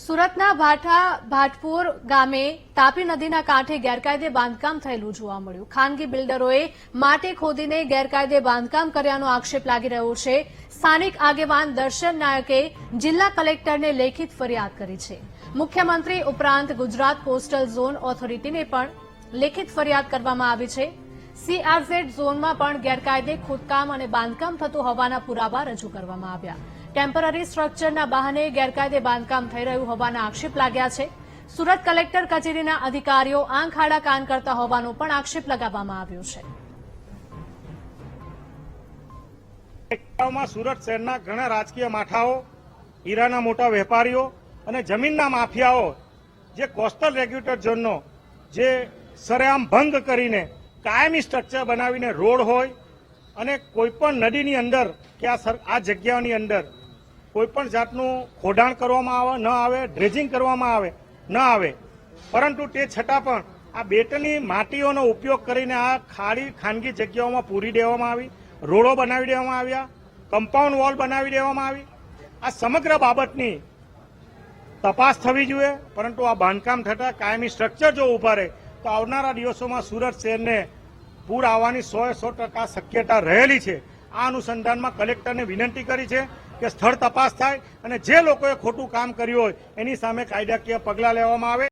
સુરતના ભાઠા ભાટપુર ગામે તાપી નદીના કાંઠે ગેરકાયદે બાંધકામ થયેલું જોવા મળ્યું. ખાનગી બિલ્ડરોએ માટી ખોદીને ગેરકાયદે બાંધકામ કર્યાનો આક્ષેપ લાગી રહ્યો છે. સ્થાનિક આગેવાન દર્શન નાયકે જિલ્લા કલેક્ટરને લેખિત ફરિયાદ કરી છે. મુખ્યમંત્રી ઉપરાંત ગુજરાત કોસ્ટલ ઝોન ઓથોરિટીને પણ લેખિત ફરિયાદ કરવામાં આવી છે. સીઆરઝેડ ઝોનમાં પણ ગેરકાયદે ખોદકામ અને બાંધકામ થતું હોવાના પુરાવા રજૂ કરવામાં આવ્યા. ટેમ્પરરી સ્ટ્રક્ચરના બહાને ગેરકાયદે બાંધકામ થઈ રહ્યું હોવાના આક્ષેપ લાગ્યા છે. સુરત કલેક્ટર કચેરીના અધિકારીઓ આંખ આડા કાન કરતા હોવાનો પણ આક્ષેપ લગાવવામાં આવ્યો છે. સુરત શહેરના ઘણા રાજકીય માથાઓ હીરાના મોટા વેપારીઓ અને જમીનના માફિયાઓ, જે કોસ્ટલ રેગ્યુલેટર ઝોનનો, જે સરેઆમ ભંગ કરીને કાયમી સ્ટ્રક્ચર બનાવીને રોડ હોય અને કોઈપણ નદીની અંદર કે આ જગ્યાઓની અંદર કોઈપણ જાતનું ખોડાણ કરવામાં આવે, ન આવે ડ્રેજિંગ કરવામાં આવે, ન આવે. પરંતુ તે છતાં પણ આ બેટની માટીઓનો ઉપયોગ કરીને આ ખાડી ખાનગી જગ્યાઓમાં પૂરી દેવામાં આવી, રોડો બનાવી દેવામાં આવ્યા કમ્પાઉન્ડ વોલ બનાવી દેવામાં આવી. આ સમગ્ર બાબતની તપાસ થવી જોઈએ, પરંતુ આ બાંધકામ થતા કાયમી સ્ટ્રક્ચર જો ઊભા રહે, તો આવનારા દિવસોમાં સુરત શહેરને પૂર આવવાની સો સો ટકા શક્યતા રહેલી છે. આ અનુસંધાનમાં કલેક્ટરને વિનંતી કરી છે કે સ્થળ તપાસ થાય અને જે લોકોએ ખોટું કામ કર્યું હોય એની સામે કાયદાકીય પગલાં લેવામાં આવે.